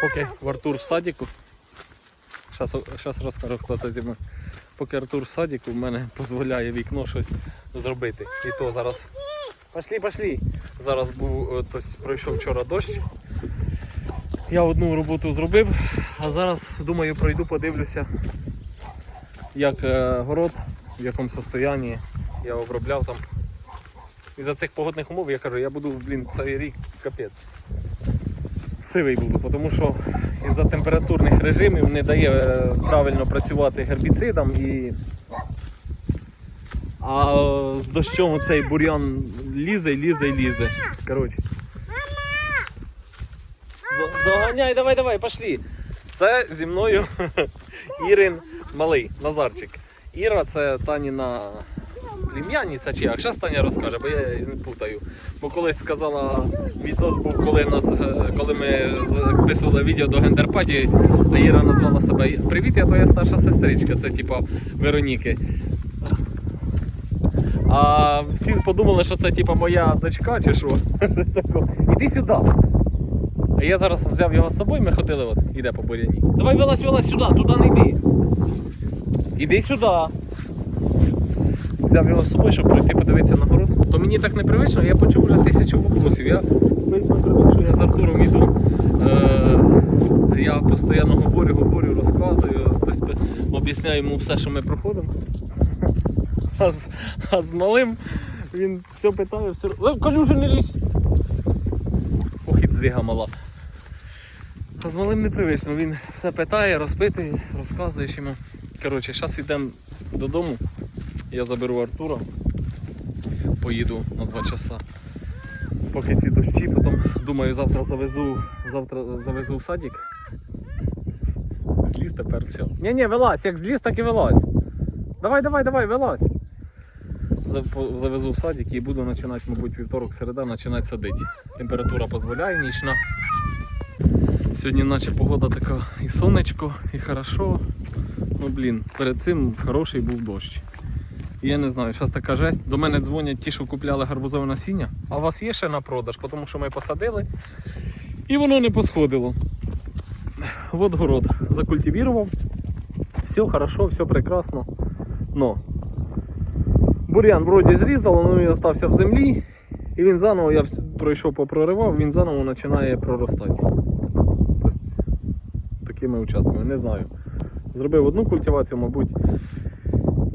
Поки Артур в садіку. Зараз розкажу, хто це зі мною. Поки Артур в садіку, в мене дозволяє вікно щось зробити. І то зараз. Пошли, пошли. Зараз був, тобто, пройшов вчора дощ. Я одну роботу зробив, а зараз думаю пройду, подивлюся, як е, город, в якому состоянні я обробляв там. І за цих погодних умов я кажу, я буду, блін, цей рік капець. Сивий буду, тому що із-за температурних режимів не дає е, правильно працювати гербіцидам і. А е, з дощом цей бур'ян лізе, лізе лізе. Коротше. Доганяй, давай, давай, пошли. Це зі мною Ірин малий, Назарчик. Іра це Таніна плем'яниця чи як? Зараз Таня розкаже, бо я не путаю. Бо колись сказала, відос був, коли, нас, е, коли ми записували відео до гендерпаті, а Іра назвала себе Привіт, я твоя старша сестричка, це типа Вероніки. А всі подумали, що це типа моя дочка чи що. Іди сюди. А я зараз взяв його з собою, ми ходили, от, іде по буряні. Давай вилазь, вилазь сюди, туди не йди. Іди сюди. Взяв його з собою, щоб пройти подивитися на город. То мені так непривично, я почув вже тисячу вопросів. Я вийшов що я з Артуром йду. Е, я постійно говорю, говорю, розказую, тобто об'ясняю йому все, що ми проходимо. А з, а з малим він все питає, все. Е, Кажу, вже не лізь. Ох, і дзига мала. А з малим непривично, він все питає, розпитує, розказує йому. Коротше, зараз йдемо додому. Я заберу Артура, поїду на 2 часа. Поки ці дощі, потім думаю, завтра завезу, завтра завезу в садик. Зліз тепер все. Ні, ні, вилазь, як зліз, так і вилазь. Давай, давай, давай, вилазь. Завезу в садик і буду починати, мабуть, вівторок, середа, починати садити. Температура дозволяє, нічна. Сьогодні наче погода така і сонечко, і хорошо. Ну блін, перед цим хороший був дощ. Я не знаю, зараз така жесть. До мене дзвонять ті, що купляли гарбузове насіння. А у вас є ще на продаж, тому що ми посадили і воно не посходило. От город закультивував. Все хорошо, все прекрасно. Но бур'ян вроді зрізав, але він залишився в землі. І він заново, я пройшов попроривав, він заново починає проростати. Тобто, такими участками, не знаю. Зробив одну культивацію, мабуть.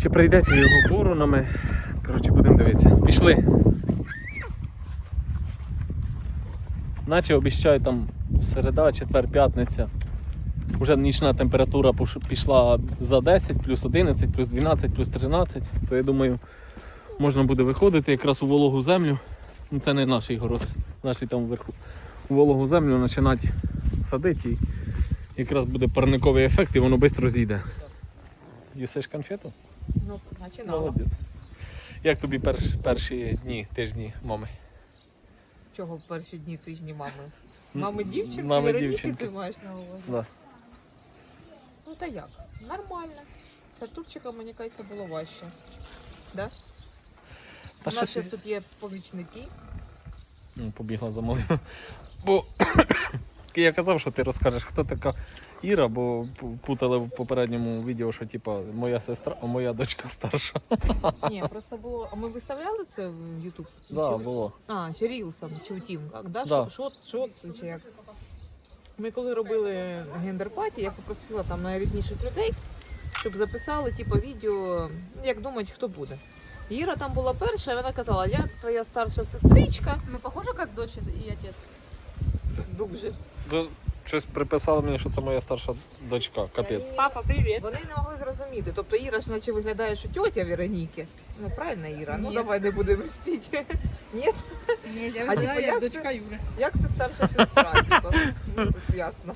Чи прийдеться його боронами. Коротше, будемо дивитися. Пішли. Наче обіцяють там середа, четвер, п'ятниця. Уже нічна температура пішла за 10, плюс 11, плюс 12, плюс 13. То я думаю, можна буде виходити якраз у вологу землю. Ну це не наш город, наш там вверху. У вологу землю починати садити і якраз буде парниковий ефект і воно швидко зійде. Їсиш конфету? Ну, починала. Молодець. Як тобі перш, перші дні, тижні мами? Чого в перші дні тижні мами? Мами дівчинки, мами Вероніки дівчинки. ти маєш на увазі? Да. Ну та як? Нормально. З Артурчиком, мені кажеться, було важче. Да? Та У нас щось- тут є помічники. Побігла за малим. Бо я казав, що ти розкажеш, хто така Іра, бо путали в попередньому відео, що типа моя сестра, а моя дочка старша. Ні, просто було. А ми виставляли це в YouTube? Да, Чи- було. А, чи Рілсом, чи в Тімках, да? Да. Що, що, що чи як? Ми коли робили гендер-паті, я попросила там найрідніших людей, щоб записали типу, відео, ну, як думають, хто буде. Іра там була перша, і вона казала, я твоя старша сестричка. Мы похожи как дочь и отец? Дуже. Щось приписали мені, що це моя старша дочка. Капець. Папа, привет. Вони не могли зрозуміти. Тобто Іра ж наче виглядає, що тьотя Вероніки. Ну правильно, Іра? Ну Ні. давай не будемо мстити. Ні? Нет, я А как як дочка? Юры. Як це старша сестра? Типу, ну, ясно.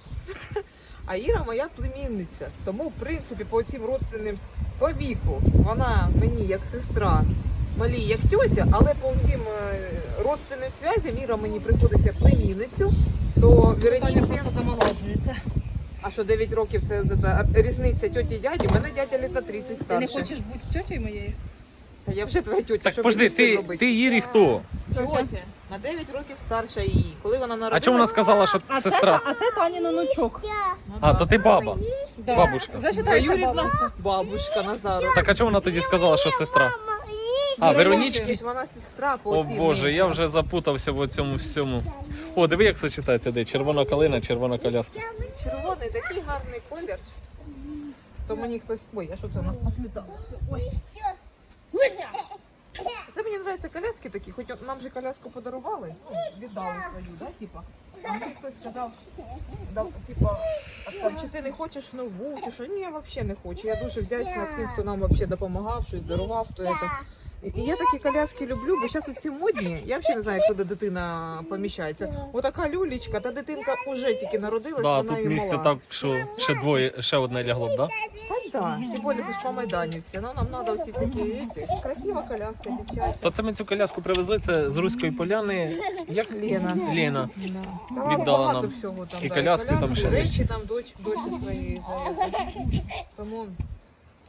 А Іра моя племінниця. Тому, в принципі, по цим родственним по віку вона мені як сестра, малі як тьотя, але по цим е, родственним зв'язям Іра мені приходиться як племінницю, то Таня Вероніці, просто замолаживается. а що 9 років це, це, та різниця тьоті і дяді, мене дядя літ на 30 Ты не старше. хочешь быть тетей моей? Та я вже твоя тьотя, Так що з цим ти, робити? ти Ірі хто? Тьотя. на 9 років старша її. Коли вона народилась... А чому вона сказала, що А це, сестра? та- а це Тані онучок. А, то ти баба. Да. Бабушка. Вже считається Двоюрідна бабуся. бабушка Назару. Так а чому вона тоді сказала, що сестра? А, Веронічки? Тобто Вона сестра по О Боже, я вже запутався в цьому всьому. О, диви, як це читається, де червона калина, червона коляска. Червоний такий гарний колір. То мені хтось. Ой, а що це у нас послідало? Ой. Це мені подобаються коляски такі, хоч нам же коляску подарували, ну, віддали свою, да, типа. А мені хтось сказав, типа, а там, чи ти не хочеш нову, чи що? Ні, я взагалі не хочу. Я дуже вдячна всім, хто нам взагалі допомагав, щось дарував, то это. І і я такі коляски люблю, бо зараз ці модні, я взагалі не знаю, куди дитина поміщається. Отака люлічка, та дитинка вже тільки народилась, Да, вона тут і місце мала. так, що ще двоє, ще одне лягло, б, да? Так, да. Тим більше це ж по Майдані все. Ну нам треба оці всякі эти, красива коляска, дівчата. То це ми цю коляску привезли, це з Руської поляни. Як Лена. Лена. Да. Віддала багато нам. всього там. І да, коляски там ще речі там доч, дочі завезли. Тому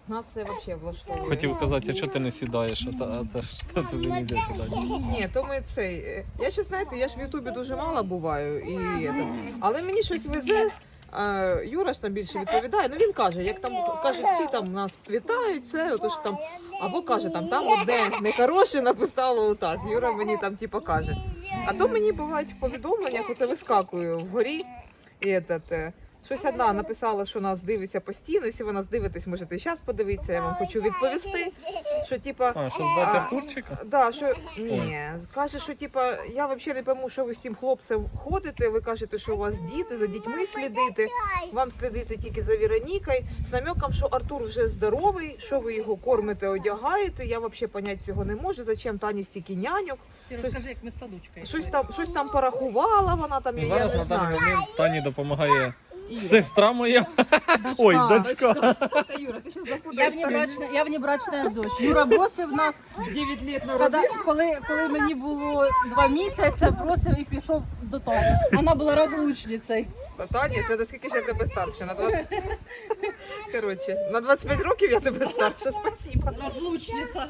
нас це взагалі влаштовує. Хотів казати, а чого ти не сідаєш? А, та- а це ж то тобі не йде сідати. Ні, то ми цей. е, Я ще знаєте, я ж в Ютубі дуже мало буваю, і это, але мені щось везе. а, Юра ж там більше відповідає. Ну він каже, як там каже, всі там нас вітають, це отож там. Або каже, там там одне нехороше написало отак. Юра мені там типу каже. А то мені бувають в повідомленнях, оце вискакує вгорі. І этот, е, щось одна написала, що нас дивиться постійно. Якщо ви нас дивитесь, можете і зараз подивитися. Я вам хочу відповісти. Що типа А, що здати Артурчика? Да, що ні, каже, що типа я взагалі не пойму, що ви з тим хлопцем ходите. Ви кажете, що у вас діти, за дітьми слідити. Вам слідити тільки за Веронікою. З намеком, що Артур вже здоровий, що ви його кормите, одягаєте. Я взагалі поняти цього не можу. Зачем Тані стільки няньок? Ти розкажи, як ми з садочкою. Щось там, щось там порахувала. Вона там Ну, я зараз не на даний знаю. момент Тані допомагає. Сестра моя. Дочка. Ой, дочка. Та, Юра, ти зараз Я запутаєш. внебрачна, я внебрачна дочь. Юра бросив нас, 9 лет коли, народив. коли, коли мені було два місяці, бросив і пішов до Тані. Вона була розлучницею. Та Таня, це наскільки ж я тебе старше? На 20... Коротше, на 25 років я тебе старше. Спасибо. Розлучниця.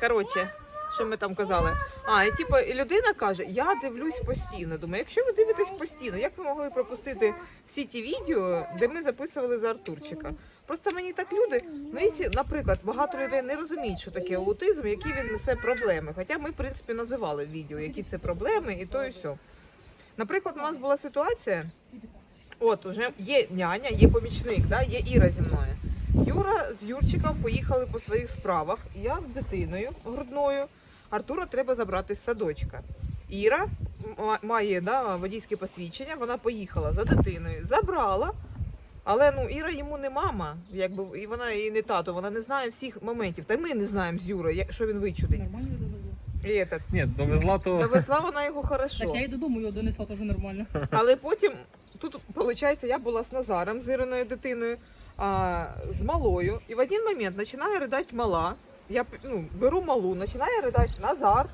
Коротше, що ми там казали? А, і типу, і людина каже: я дивлюсь постійно. Думаю, якщо ви дивитесь постійно, як ви могли пропустити всі ті відео, де ми записували за Артурчика? Просто мені так люди, ну якщо, наприклад, багато людей не розуміють, що таке аутизм, які він несе проблеми. Хоча ми, в принципі, називали відео, які це проблеми, і то і все. Наприклад, у нас була ситуація. От уже є няня, є помічник, да, є Іра зі мною. Юра з Юрчиком поїхали по своїх справах. Я з дитиною грудною. Артура треба забрати з садочка. Іра має да, водійське посвідчення, вона поїхала за дитиною, забрала. Але ну Іра йому не мама, якби і вона і не тато, вона не знає всіх моментів. Та й ми не знаємо з Юрою, що він вичудить. Нормально довезла. І этот, Ні, довезла то. довезла вона його хорошо. Так я і додому його донесла, теж нормально. Але потім тут, виходить, я була з Назаром, з Іриною дитиною, а, з малою. І в один момент починає ридати мала. Я ну, беру малу, починає ридати Назар.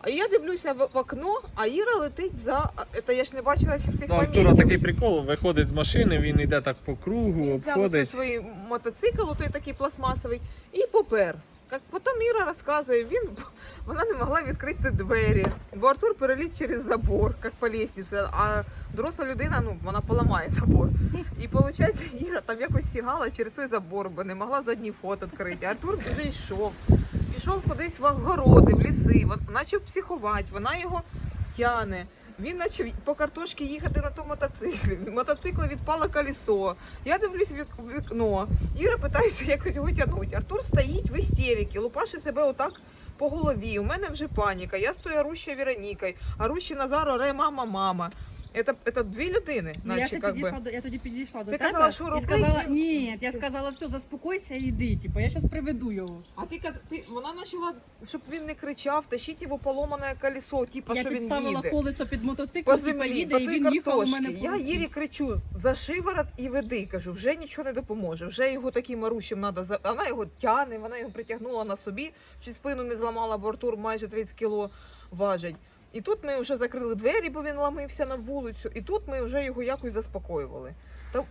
А я дивлюся в, в окно, а Іра летить за. Це я ж не бачила ще всіх Ну, Артура моментів. такий прикол, виходить з машини, він йде так по кругу, Він взяв оце обходить. свій мотоцикл, той такий пластмасовий, і попер. Як потім Іра розказує, він вона не могла відкрити двері, бо Артур переліз через забор, як по лестниці, а доросла людина, ну вона поламає забор. І виходить, Іра там якось сігала через той забор, бо не могла задній фот відкрити. Артур вже йшов, пішов кудись в огороди, в ліси, почав психувати, вона його тяне. Він почав по картошки їхати на тому мотоциклі. Мотоцикла відпало колесо. Я дивлюсь в вік- в вікно. Іра питається якось його. Артур стоїть в істеріки. лупаше себе отак по голові. У мене вже паніка. Я стою оруща Веронікою, оруща Назар оре мама, мама. Це, це дві людини, Ну, я, наче ще как би. підійшла до, я тоді підійшла до Ти тебе казала, що і робити? сказала, ні, я сказала, все, заспокойся і йди, типу, я зараз приведу його. А ти, каз- ти вона почала, щоб він не кричав, тащить його поломане колесо, типа, я що він підставила їде. колесо під мотоцикл, по типу, землі, їде, по і він їхав у картошці. мене по Я руці. Єрі кричу за шиворот і веди. Кажу, вже нічого не допоможе. Вже його таким марущим треба за. Вона його тягне, вона його притягнула на собі, чи спину не зламала, бо Артур майже 30 кіло важить. І тут ми вже закрили двері, бо він ламився на вулицю, і тут ми вже його якось заспокоювали. Та у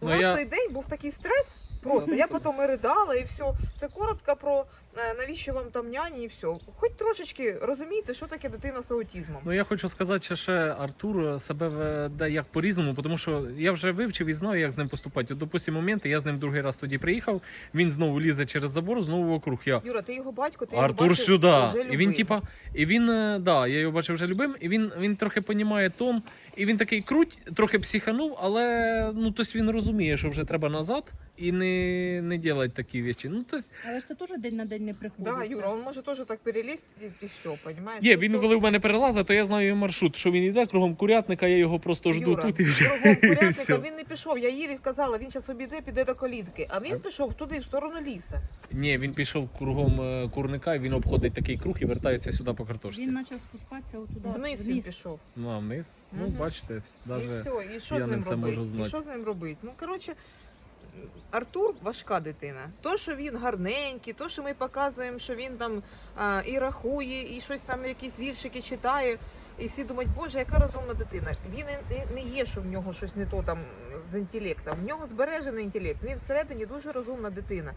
Ну, нас я- той день був такий стрес. Просто я потім і ридала, і все. Це коротко про е, навіщо вам там няні, і все. Хоч трошечки розумієте, що таке дитина з аутізмом. Ну я хочу сказати, що ще Артур себе веде як по-різному, тому що я вже вивчив і знаю, як з ним поступати. От, допустим, моменти, я з ним другий раз тоді приїхав, він знову лізе через забор, знову вокруг. Я Юра, ти його батько, ти його Артур бачив сюди. вже І він, любим. типа, і він, е, да, я його бачив вже любим, і він, він трохи понімає тон, і він такий круть, трохи психанув, але ну тобто він розуміє, що вже треба назад і не, не делать такі речі. Ну, тобто, Але ж це теж день на день не приходить. Да, Юра, він може теж так перелізти і, і все, розумієш? Є, він коли в мене перелазить, то я знаю його маршрут, що він йде кругом курятника, я його просто жду Юра, тут і вже. кругом курятника все. він не пішов. Я Ірі казала, він зараз обійде, піде до калітки. А він пішов туди, в сторону ліса. Ні, він пішов кругом е, курника, і він обходить такий круг і вертається сюди по картошці. Він почав спускатися отуди. Вниз він пішов. Ну, а вниз. Ну, Мгм. бачите, вс- І даже... все, і що я з не ним все робити? І знати. що з ним робити? Ну, коротше, Артур важка дитина. То, що він гарненький, то, що ми показуємо, що він там а, і рахує, і щось там, якісь віршики читає. І всі думають, боже, яка розумна дитина. Він не є, що в нього щось не то там з інтелектом. В нього збережений інтелект. Він всередині дуже розумна дитина.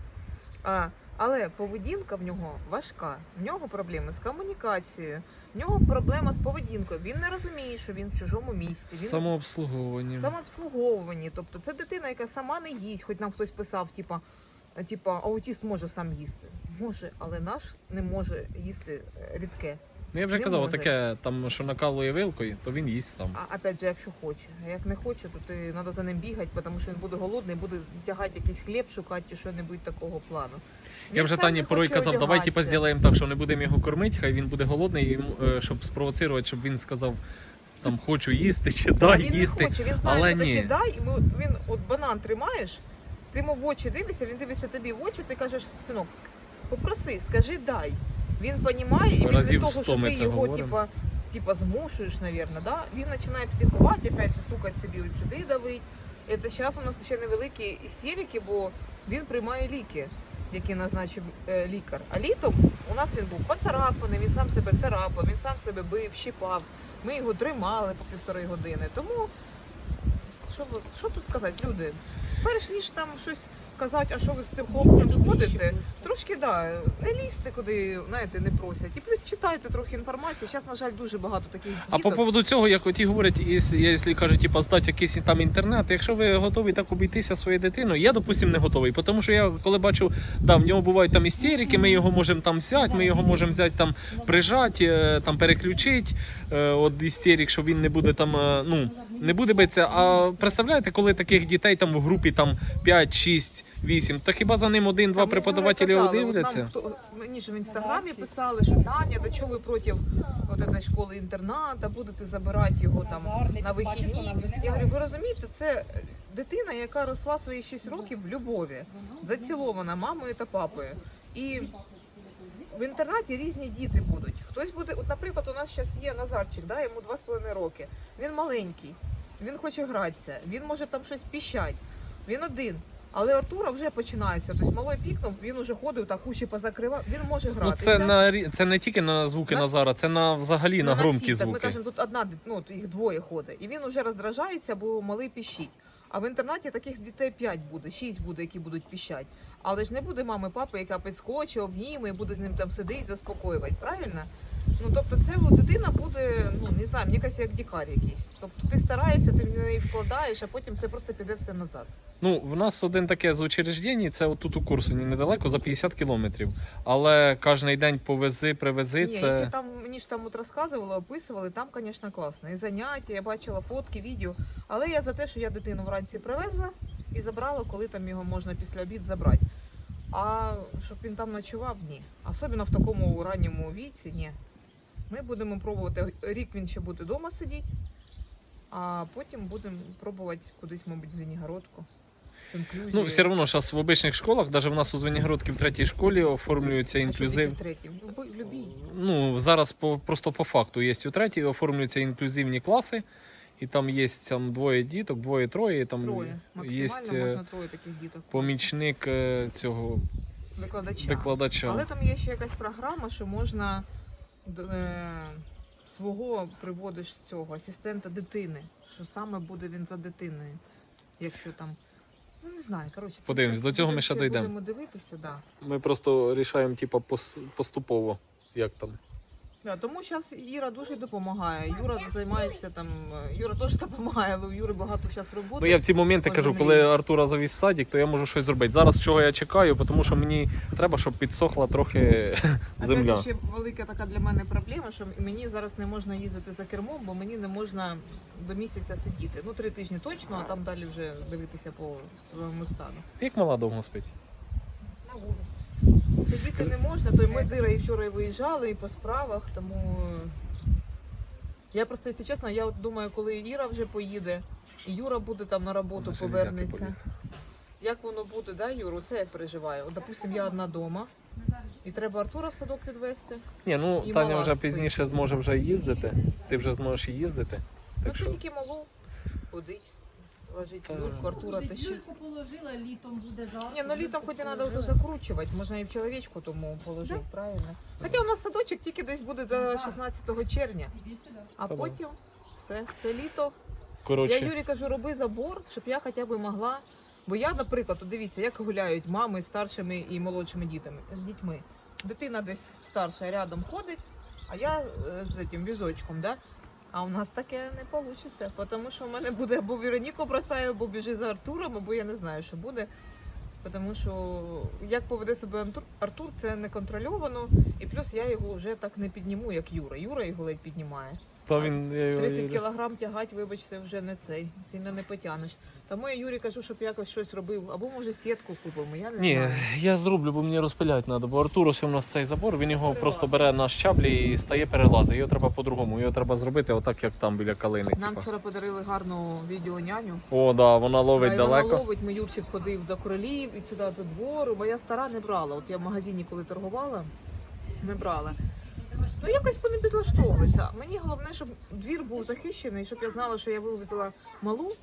А, але поведінка в нього важка. В нього проблеми з комунікацією, в нього проблема з поведінкою. Він не розуміє, що він в чужому місці. Він Самообслуговування. самообслуговувані. Тобто це дитина, яка сама не їсть, хоч нам хтось писав, типа, типа, аутіст може сам їсти. Може, але наш не може їсти рідке. Ну, я вже не казав, може. таке, там, що накалує вилкою, то він їсть сам. А опять же, якщо хоче. А як не хоче, то ти треба за ним бігати, тому що він буде голодний, буде тягати якийсь хліб, шукати чи що-небудь такого плану. Я вже Тані порой казав, давай типа одягатися. зробимо так, що не будемо його кормити, хай він буде голодний, і е, щоб спровоцирувати, щоб він сказав, там хочу їсти чи дай він їсти. не хоче, він знає, але що ні. таке дай, і ми, він от банан тримаєш, ти йому в очі дивишся, він дивиться тобі в очі, ти кажеш, синок, попроси, скажи дай. Він розуміє, і він Разів від того, що ми ти це його говоримо. типа, типа змушуєш, мабуть, да? він починає психувати, опять же, стукати собі от сюди давить. І це зараз у нас ще невеликі істерики, бо він приймає ліки, які назначив е, лікар. А літом у нас він був поцарапаний, він сам себе царапав, він сам себе бив, щипав. Ми його тримали по півтори години. Тому що, ви- що тут сказати, люди? Перш ніж там щось казати, а що ви з цим хлопцем ходите, трошки да, не лізьте куди, знаєте, не просять. І плюс читайте трохи інформації. Зараз, на жаль, дуже багато таких А по поводу цього, як оті говорять, якщо, кажуть, типа, здати якийсь там інтернет, якщо ви готові так обійтися своєю дитиною, я, допустим, не готовий. Тому що я коли бачу, да, в нього бувають там істерики, ми його можемо там взяти, ми його можемо взяти там прижати, е, там переключити е, от істерик, щоб він не буде там, е, ну, не буде битися. А представляєте, коли таких дітей там в групі там 5, 6, 8, та хіба за ним один-два Там мені преподавателі от? Нам, хто, мені ж в інстаграмі писали, що Таня, до чого ви проти от цієї школи інтерната, будете забирати його там на вихідні. Я говорю, ви розумієте, це дитина, яка росла свої 6 років в любові, зацілована мамою та папою. І в інтернаті різні діти будуть. Хтось буде, от, наприклад, у нас зараз є Назарчик, да, йому 2,5 роки. Він маленький, він хоче гратися, він може там щось піщать. Він один. Але Артура вже починається. Тобто малий пікнув, він уже ходив, так уші позакривав, він може Ну, гратися. це на рі- це не тільки на звуки На- Назара, це на взагалі Ну, на громкі всіх. Так ми звуки. кажемо, тут одна, дит- ну, от їх двоє ходить. І він уже роздражається, бо малий піщить. А в інтернаті таких дітей 5 буде, 6 буде, які будуть піщать. Але ж не буде мами, папи, яка підскочить, обніме і буде з ним там сидіти, заспокоювати, правильно? Ну тобто це от, дитина буде, ну не знаю, мені кажеться, як дікар якийсь. Тобто ти стараєшся, ти в неї вкладаєш, а потім це просто піде все назад. Ну, в нас один таке з учреждень, це отут у Курсуні недалеко, за 50 кілометрів. Але кожен день повези, привези, Ні, це. якщо там мені ж там от розказували, описували, там, звісно, класно. І заняття, я бачила фотки, відео. Але я за те, що я дитину вранці привезла і забрала, коли там його можна після обід забрати. А щоб він там ночував, ні. Особливо в такому ранньому віці, ні. Ми будемо пробувати. Рік він ще буде вдома сидіти, а потім будемо пробувати кудись, мабуть, в Звенігородку. Ну, все одно зараз в обичних школах, навіть в нас у Звенігородці в третій школі оформлюється А що інклюзив. в третій? В любій- Ну, зараз по, просто по факту є у третій, оформлюються інклюзивні класи, і там є там двоє діток, двоє-троє, там Троє. є Максимально можна троє таких діток. помічник е, цього викладача. викладача. Але там є ще якась програма, що можна е, свого приводиш цього асистента дитини, що саме буде він за дитиною, якщо там Ну не знаю, коротше, Подивимось, до цього ми ще дійдемо. Будемо дивитися, да. Ми просто рішаємо, типу, поступово, як там. Да, тому зараз Іра дуже допомагає. Юра займається там. е, Юра теж допомагає, але у Юри багато зараз роботи. Ну я в ці моменти кажу, коли Артура завіз в садик, то я можу щось зробити. Зараз чого я чекаю, тому що мені треба, щоб підсохла трохи земля. Опять ще велика така для мене проблема, що мені зараз не можна їздити за кермом, бо мені не можна до місяця сидіти. Ну, три тижні точно, а там далі вже дивитися по своєму стану. Як мала довго спить? На вулиці. Сидіти не можна, то й ми з Ірою вчора і виїжджали і по справах, тому е, я просто, якщо чесно, я от думаю, коли Іра вже поїде, і Юра буде там на роботу, повернеться. Як воно буде, да, Юру? Це я переживаю. От, допустим, я одна вдома, і треба Артура в садок відвезти. Ні, ну І Таня вже спить. пізніше зможе вже їздити. Ти вже зможеш їздити. Ну, Так це що тільки малу ходить, лежить Та- Юрку, Артура тащить. Юльку положила, літом буде жарко. Ні, ну літом хоч і треба закручувати, можна і в чоловічку тому положити, правильно? Хоча у нас садочок тільки десь буде до 16 червня, Іди сюди. а потім все, все літо. Я коротше. Юрі кажу, роби забор, щоб я хоча б могла. Бо я, наприклад, от дивіться, як гуляють мами з старшими і молодшими дітьми. дітьми. Дитина десь старша рядом ходить, а я е, з цим візочком, да? А у нас таке не вийде, тому що в мене буде або Вероніку бросаю, або біжи за Артуром, або я не знаю, що буде. Тому що як поведе себе Артур, це не контрольовано, і плюс я його вже так не підніму, як Юра. Юра його ледь піднімає. Та він я його 30 кілограм тягати, вибачте, вже не цей, сильно не потягнеш. Тому я Юрі кажу, щоб якось щось робив, або може сітку купимо, я не Ні, знаю. я зроблю, бо мені розпиляти треба. Бо Артур у нас цей забор, він його просто бере на щаблі і стає перелазить. Його треба по-другому. Його треба зробити отак, як там біля калини. Нам типа. вчора подарили гарну відеоняню. О, да, вона ловить і далеко. Вона ловить, ми Юрчик ходив до кролів і сюди до двору. Моя стара не брала. От я в магазині, коли торгувала, не брала. Ну якось вони підлаштовуються. Мені головне, щоб двір був захищений, щоб я знала, що я вивезла малу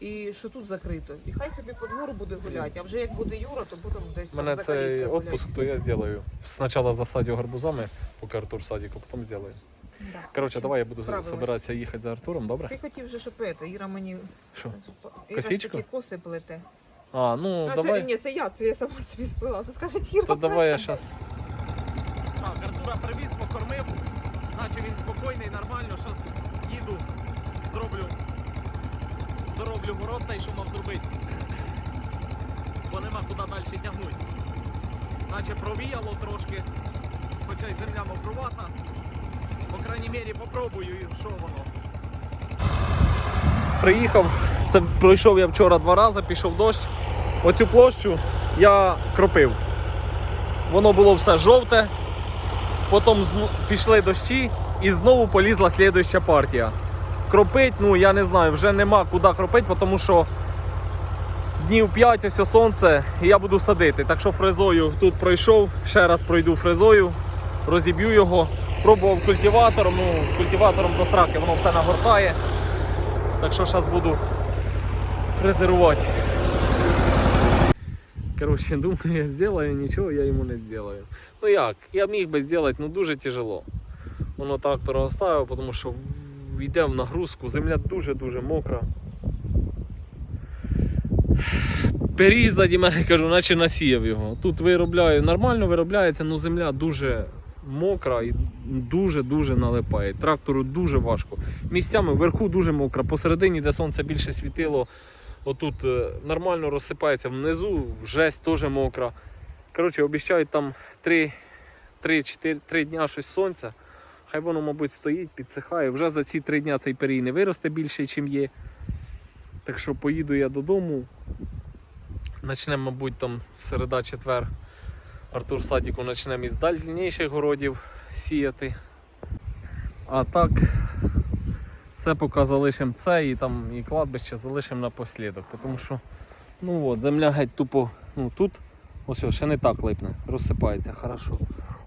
і що тут закрито. І хай собі по двору буде гуляти. А вже як буде Юра, то будемо десь У там мене за цей каліткою гуляти. відпуск, то я зроблю. Спочатку засадю гарбузами, поки Артур в садіку, потім зроблю. Да. Коротше, давай я буду Справилась. збиратися їхати за Артуром, добре? Ти хотів же, щоб це, Іра мені Що? Іра ж Косичку? такі коси плете. А, ну давай. Це, ні, це я, це я сама собі сплила. Ти скажи, Іра. То давай я зараз. Так, привіз, покормив, наче він спокійний, нормально. Зараз їду, зроблю, дороблю город та й що мав зробити. Бо нема куди далі тягнути. Наче провіяло трошки, хоча й земля мокрувата. По крайній мірі попробую, що воно. Приїхав, це пройшов я вчора два рази, пішов дощ. Оцю площу я кропив. Воно було все жовте. Потім пішли дощі і знову полізла слідуюча партія. Кропить, ну я не знаю, вже нема куди кропити, тому що днів 5 ось сонце і я буду садити. Так що фрезою тут пройшов, ще раз пройду фрезою, розіб'ю його. Пробував культиватором, ну культиватором до сраки, воно все нагортає. Так що зараз буду фрезерувати. Короче, думаю, я сделаю, ничего я ему не сделаю. Ну як, я міг би зробити, ну дуже тяжело. Воно трактора оставив, тому що йде в нагрузку, земля дуже-дуже мокра. Перій ззаді мене кажу, наче насіяв його. Тут виробляю, нормально виробляється, але земля дуже мокра і дуже-дуже налипає. Трактору дуже важко. Місцями вверху дуже мокра, посередині, де сонце більше світило, отут е, нормально розсипається, внизу жесть теж мокра. Коротше, обіцяють там 3, 3, 4, дня щось сонця. Хай воно, мабуть, стоїть, підсихає. Вже за ці 3 дня цей перій не виросте більше, ніж є. Так що поїду я додому. Почнемо, мабуть, там середа, четвер. Артур садіку почнемо із дальніших городів сіяти. А так, це поки залишимо це і там і кладбище залишимо напослідок. Тому що ну от, земля геть тупо ну, тут. Ось ще не так липне, розсипається хорошо.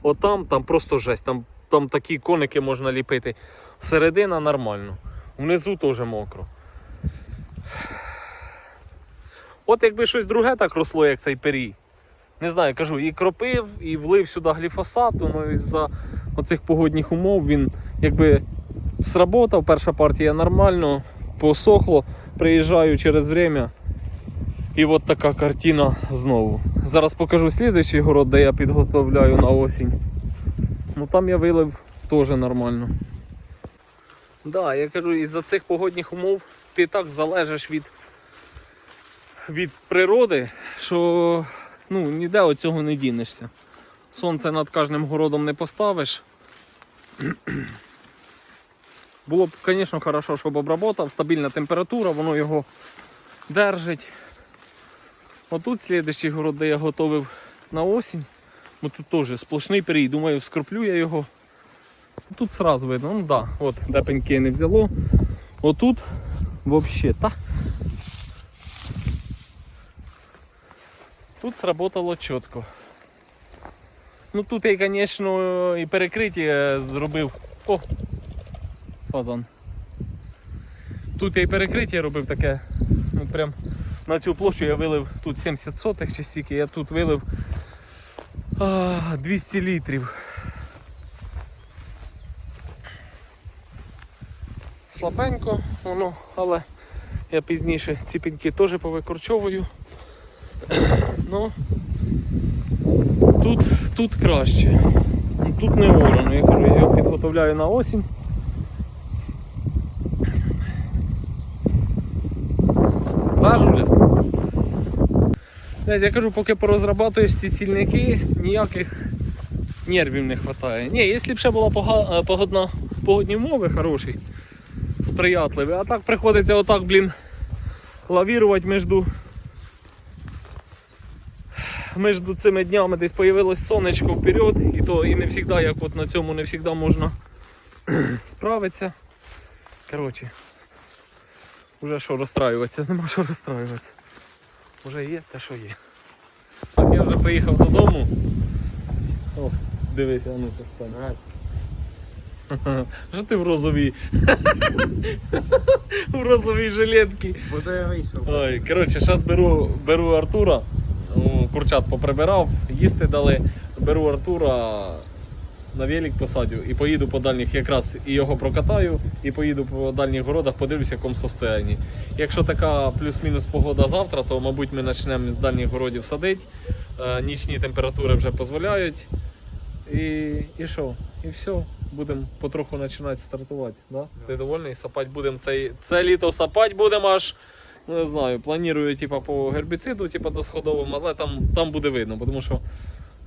От там, просто жесть, там, там такі коники можна ліпити. Середина нормально. Внизу теж мокро. От якби щось друге так росло, як цей перій. Не знаю, кажу, і кропив, і влив сюди гліфосату, ну і за оцих погодних умов він якби сработав, перша партія нормально, посохло, приїжджаю через время І от така картина знову. Зараз покажу слідуючий город, де я підготовляю на осінь. Ну там я вилив теж нормально. Да, я кажу, із-за цих погодних умов ти так залежиш від, від природи, що ну, ніде від цього не дінешся. Сонце над кожним городом не поставиш. Було б, звісно, хорошо, щоб обработав, стабільна температура, воно його держить. Отут слідчий город, де я готовив на осінь. Ну тут теж сплошний перій, думаю, скроплю я його. Тут сразу видно, ну да, от де пеньки не взяло. Отут взагалі та. Тут сработало чітко. Ну тут я, звісно, і перекриття зробив. О! Фазан. Тут я і перекриття робив таке. Ну прям на цю площу я вилив тут 70 сотих чи стільки, я тут вилив а, 200 літрів. Слабенько воно, але я пізніше ці пеньки теж повикорчовую. Ну, тут, тут краще. Тут не орано, я кажу, я його підготовляю на осінь. Я кажу, поки порозрабатуєш ці цільники, ніяких нервів не вистачає. Ні, якщо б ще була е, погодна, погодні умови хороші, сприятливі, а так приходиться отак, блін, лавірувати між між цими днями десь появилось сонечко вперед, і то і не завжди, як от на цьому не завжди можна справитися. Коротше, вже що розстраюватися, нема що розстраюватися. Вже є те, що є. Так, я вже поїхав додому. О, дивися, а ну-ка стань. Що ти в розовій? в розовій жилетці. Бо я вийшов. Ой, коротше, зараз беру, беру Артура, курчат поприбирав, їсти дали, беру Артура на велик посадю і поїду по дальніх якраз і його прокатаю, і поїду по дальніх городах, подивлюся, в якому состоянні. Якщо така плюс-мінус погода завтра, то мабуть ми почнемо з дальніх городів садити. Е, Нічні температури вже дозволяють. І, і що? І все. Будемо потроху починати стартувати. Да? Ти довольний? Сапати будемо цей, це літо сапати будемо аж. Ну, не знаю, планую типа, по гербіциду, типа до сходовим, але там, там буде видно, тому що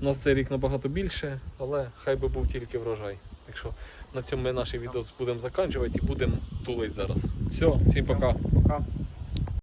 у нас цей рік набагато більше, але хай би був тільки врожай. Так що на цьому ми наш відео будемо закінчувати і будемо тулити зараз. Все, всім пока. Пока.